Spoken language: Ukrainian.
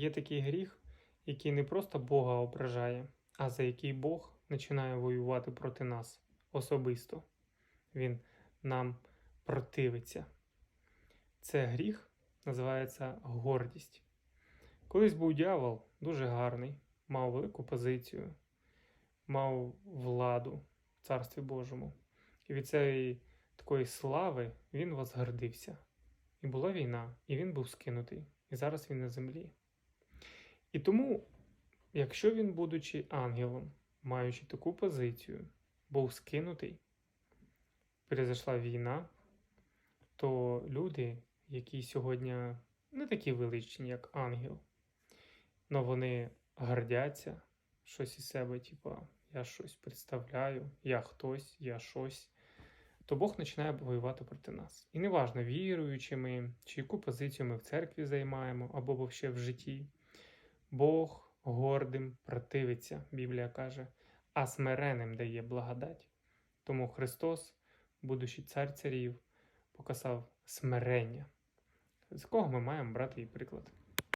є такий гріх, який не просто Бога ображає, а за який Бог починає воювати проти нас особисто. Він нам противиться. Це гріх називається гордість. Колись був дьявол дуже гарний, мав велику позицію, мав владу в Царстві Божому. І від цієї такої слави він возгордився. І була війна, і він був скинутий. І зараз він на землі. І тому, якщо він, будучи ангелом, маючи таку позицію, був скинутий, перезайшла війна, то люди, які сьогодні не такі величні, як ангел, але вони гордяться щось із себе, типа я щось представляю, я хтось, я щось, то Бог починає воювати проти нас. І неважно, віруючи ми, чи яку позицію ми в церкві займаємо, або ще в житті. Бог гордим противиться, Біблія каже, а смиреним дає благодать. Тому Христос, будучи цар царів, показав смирення, з кого ми маємо брати і приклад.